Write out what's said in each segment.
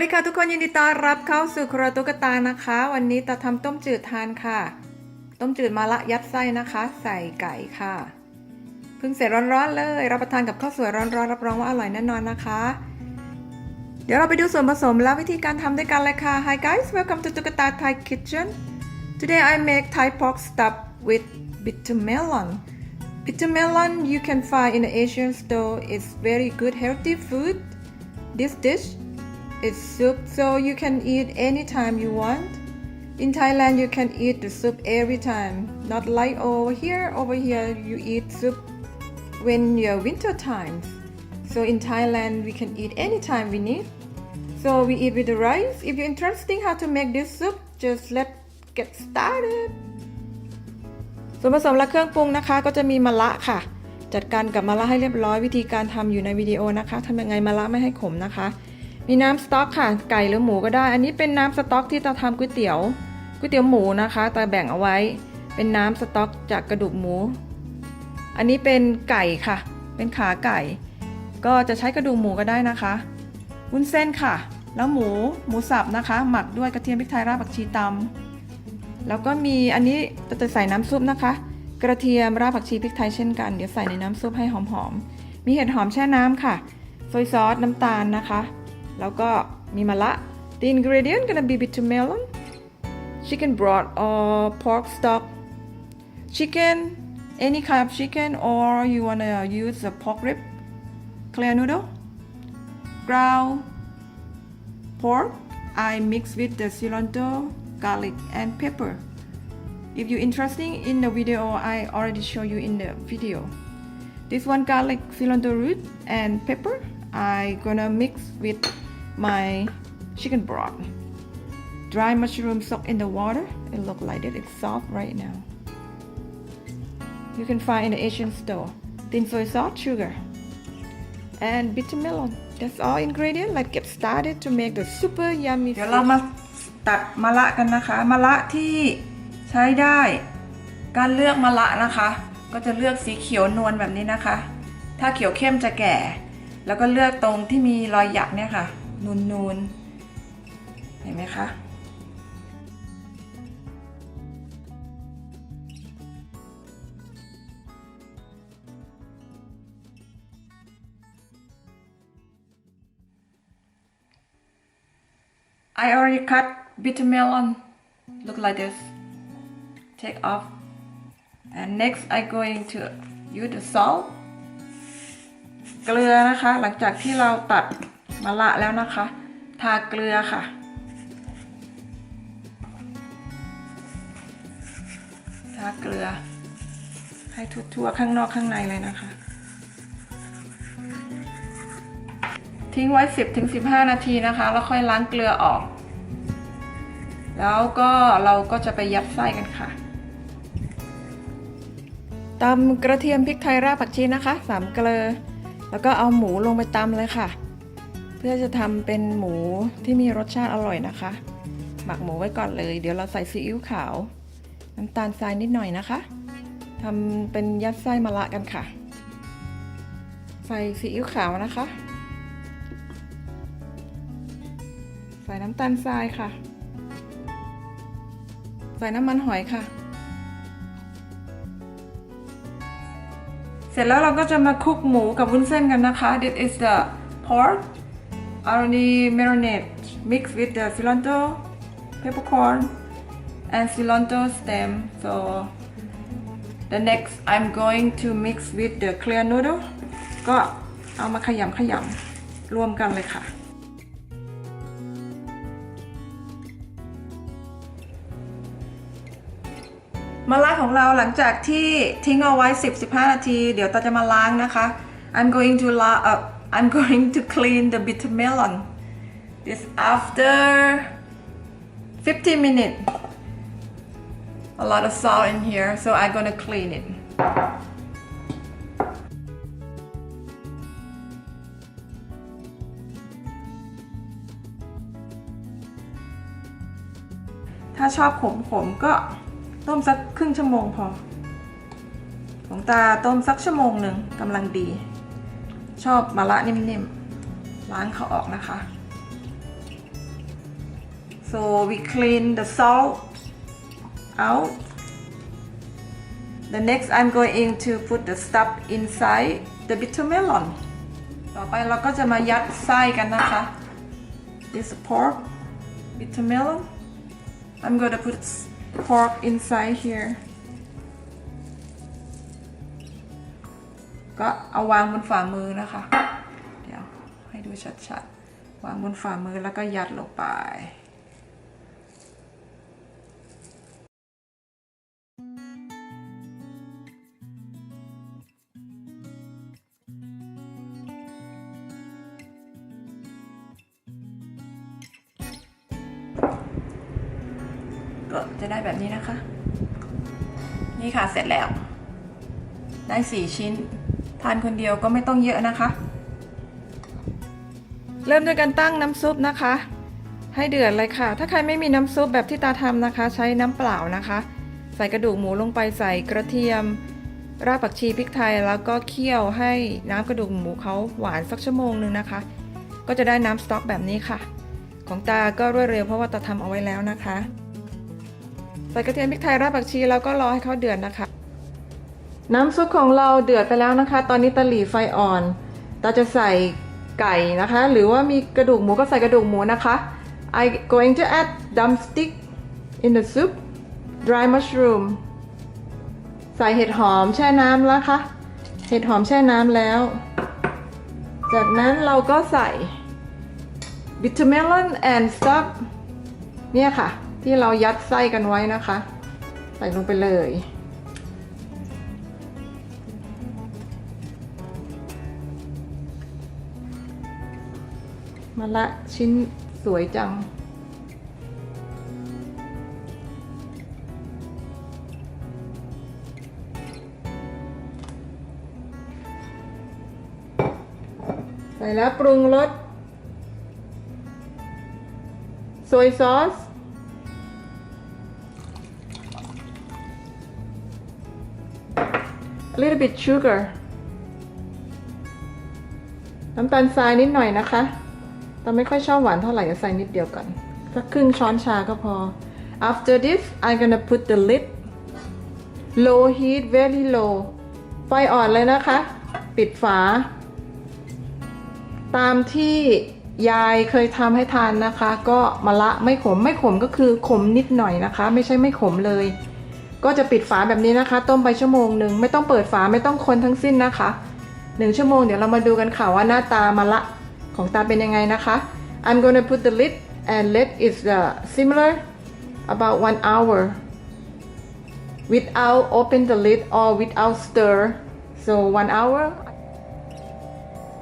วัสดีค่ะทุกคนยินดีต้อนรับเข้าสู่ครัวตุ๊กตานะคะ วันนี้ตาทำต้มจืดทานค่ะ ต้มจืดมะละยัดไส้นะคะ ใส่ไก่ค่ะเพิ่งเสร็จร้อนๆเลย รับประทานกับข้าวสวยร้อนๆรับรองว่าอร่อยแน่นอนนะคะ เดี๋ยวเราไปดูส่วนผสมและวิธีการทำด้วยกันเลยค่ะ Hi guys welcome to ตุ๊กตา Thai kitchen Today I make Thai pork stuff with bitter melon bitter melon you can find in the Asian store it's very good healthy food this dish is soup so you can eat anytime you want in Thailand you can eat the soup every time not like over here over here you eat soup when you're winter times so in Thailand we can eat anytime we need so we eat with the rice if you're interested how to make this soup just let get started ส่วนผสมและเครื่องปรุงนะคะ ก็จะมีมะระค่ะ จัดการกับมะระให้เรียบร้อยวิธีการทำอยู่ในวิดีโอนะคะทำยังไงมะระไม่ให้ขมนะคะ มีน้ำสต๊อกค่ะ ไก่หรือหมูก็ได้ อันนี้เป็นน้ำสต๊อกที่ตาทำก๋วยเตี๋ยวก๋วยเตี๋ยวหมูนะคะตาแบ่งเอาไว้ เป็นน้ำสต๊อกจากกระดูกหมู อันนี้เป็นไก่ค่ะ เป็นขาไก่ ก็จะใช้กระดูกหมูก็ได้นะคะวุ้นเส้นค่ะ แล้วหมูหมูสับนะคะ หมักด้วยกระเทียมพริกไทยรากผักชีตำแล้วก็มีอันนี้จะใส่น้ำซุปนะคะ กระเทียมรากผักชีพริกไทยเช่นกันเดี๋ยวใส่ในน้ำซุปให้หอมๆมีเห็ดหอมแช่น้ำค่ะ โซยซอสน้ำตาลนะคะ แล้วก็มีมะระ The ingredient gonna be bitter melon chicken broth or pork stock chicken any kind of chicken or you wanna use a pork rib clear noodle ground pork I mix with the cilantro garlic and pepper if you're interested in the video I already show you in the video this one garlic cilantro root and pepper I gonna mix with my chicken broth dry mushroom soaked in the water it look like that it's soft right now you can find in the Asian store thin soy sauce sugar and bitter melon that's all ingredient let's get started to make the super yummy เดี๋ยวเรามาตัดมะระกันนะคะมะระที่ใช้ได้ การเลือกมะระนะคะ ก็จะเลือกสีเขียวนวลแบบนี้นะคะ ถ้าเขียวเข้มจะแก่ แล้วก็เลือกตรงที่มีรอยหยักเนี่ยค่ะ นูนๆ เห็นไหมคะ I already cut bitter melon. Look like this. Take off. And next I going to use the salt. เกลือนะคะ หลังจากที่เราตัด มะละแล้วนะคะ ทาเกลือค่ะ ทาเกลือ ให้ทั่วๆข้างนอกข้างในเลยนะคะ ทิ้งไว้ 10-15 นาทีนะคะ แล้วค่อยล้างเกลือออก แล้วก็เราก็จะไปยัดไส้กันค่ะตำกระเทียมพริกไทยรากผักชีนะคะสามเกลือ แล้วก็เอาหมูลงไปตำเลยค่ะ เพื่อจะทำเป็นหมูที่มีรสชาติอร่อยนะคะ หมักหมูไว้ก่อนเลย เดี๋ยวเราใส่ซีอิ๊วขาว น้ำตาลทรายนิดหน่อยนะคะทำเป็นยัดไส้มะละกันค่ะ ใส่ซีอิ๊วขาวนะคะ ใส่น้ำตาลทรายค่ะ ใส่น้ำมันหอยค่ะ เสร็จแล้วเราก็จะมาคลุกหมูกับวุ้นเส้นกันนะคะ This is the pork already marinate mixed with the cilantro peppercorn and cilantro stem so the next I'm going to mix with the clear noodle ก็เอามาขยำขยำรวมกันเลยค่ะมะระของเราหลังจากที่ทิ้งเอาไว้ 10-15 นาที เดี๋ยวตาจะมาล้างนะคะ I'm going to la uh, I'm going to clean the bitter melon this after 15 minutes a lot of salt in here so I'm gonna clean it ถ้าชอบขมๆก็ต้มสักครึ่งชั่วโมงพอ ของตาต้มสักชั่วโมงหนึ่งกำลังดี ชอบมะระนิ่มๆ ล้างเขาออกนะคะ so we clean the salt out the next I'm going to put the stuff inside the bitter melon ต่อไปเราก็จะมายัดไส้กันนะคะ this pork bitter melon I'm going to put pork inside here ก็เอาวางบนฝ่ามือนะคะ เดี๋ยวให้ดูชัดๆ วางบนฝ่ามือแล้วก็ยัดลงไปก็จะได้แบบนี้นะคะ นี่ค่ะเสร็จแล้ว ได้สี่ชิ้น ทานคนเดียวก็ไม่ต้องเยอะนะคะ เริ่มด้วยการตั้งน้ำซุปนะคะ ให้เดือดเลยค่ะ ถ้าใครไม่มีน้ำซุปแบบที่ตาทำนะคะ ใช้น้ำเปล่านะคะ ใส่กระดูกหมูลงไปใส่กระเทียม รากผักชีพริกไทยแล้วก็เคี่ยวให้น้ำกระดูกหมูเขาหวานสักชั่วโมงหนึ่งนะคะ ก็จะได้น้ำสต๊อกแบบนี้ค่ะ ของตาก็รวดเร็วเพราะว่าตาทำเอาไว้แล้วนะคะ ใส่กระเทียมพริกไทยรากผักชีแล้วก็รอให้เขาเดือดนะคะ น้ำซุปของเราเดือดไปแล้วนะคะ ตอนนี้ตะหลี่ไฟอ่อนตาจะใส่ไก่นะคะ หรือว่ามีกระดูกหมูก็ใส่กระดูกหมูนะคะ I going to add drumstick in the soup dry mushroom ใส่เห็ดหอมแช่น้ำแล้วค่ะเห็ดหอมแช่น้ำแล้ว จากนั้นเราก็ใส่ bitter melon and stuff เนี่ยค่ะ ที่เรายัดไส้กันไว้นะคะ ใส่ลงไปเลย มาละชิ้นสวยจัง ใส่แล้วปรุงรสโซยซอส a little bit sugar น้ำตาลทรายนิดหน่อยนะคะ แต่ไม่ค่อยชอบหวานเท่าไหร่จะใส่นิดเดียวก่อนสักครึ่งช้อนชาก็พอ after this I'm gonna put the lid low heat very low ไฟอ่อนเลยนะคะ ปิดฝา ตามที่ยายเคยทำให้ทานนะคะ ก็มะละไม่ขมไม่ขมก็คือขมนิดหน่อยนะคะ ไม่ใช่ไม่ขมเลย ก็จะปิดฝาแบบนี้นะคะ ต้มไปชั่วโมงหนึ่งไม่ต้องเปิดฝาไม่ต้องคนทั้งสิ้นนะคะหนึ่งชั่วโมงเดี๋ยวเรามาดูกันค่ะว่าหน้าตามะละ ของตาเป็นยังไงนะคะ I'm gonna put the lid and let it uh, similar about one hour without open the lid or without stir so one hour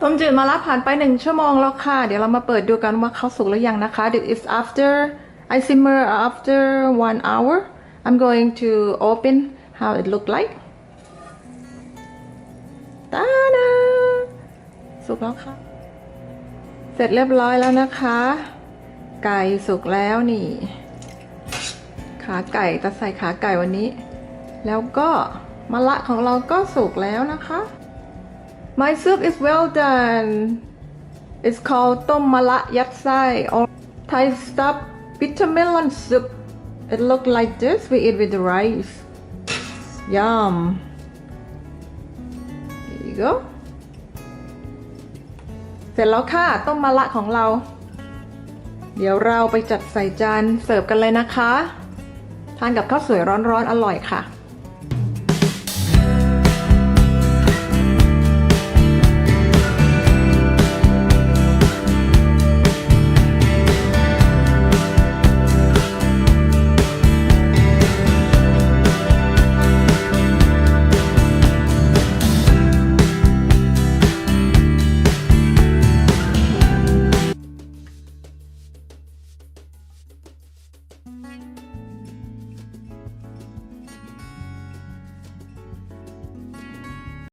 ต้มจืดมะละผ่านไปหนึ่งชั่วโมงแล้วค่ะ เดี๋ยวเรามาเปิดดูกันว่าเขาสุกหรือยังนะคะ This is after I simmer after one hour I'm going to open how it look like ตาดาสุกแล้วค่ะ เสร็จเรียบร้อยแล้วนะคะ ไก่สุกแล้วนี่ ขาไก่จะใส่ขาไก่วันนี้ แล้วก็มะละของเราก็สุกแล้วนะคะ My soup is well done It's called ต้มมะละยัดไส้ or Thai stuff bitter melon soup It look like this we eat with the rice Yum There you go เสร็จแล้วค่ะต้มมะละของเรา เดี๋ยวเราไปจัดใส่จานเสิร์ฟกันเลยนะคะ ทานกับข้าวสวยร้อนๆอร่อยค่ะ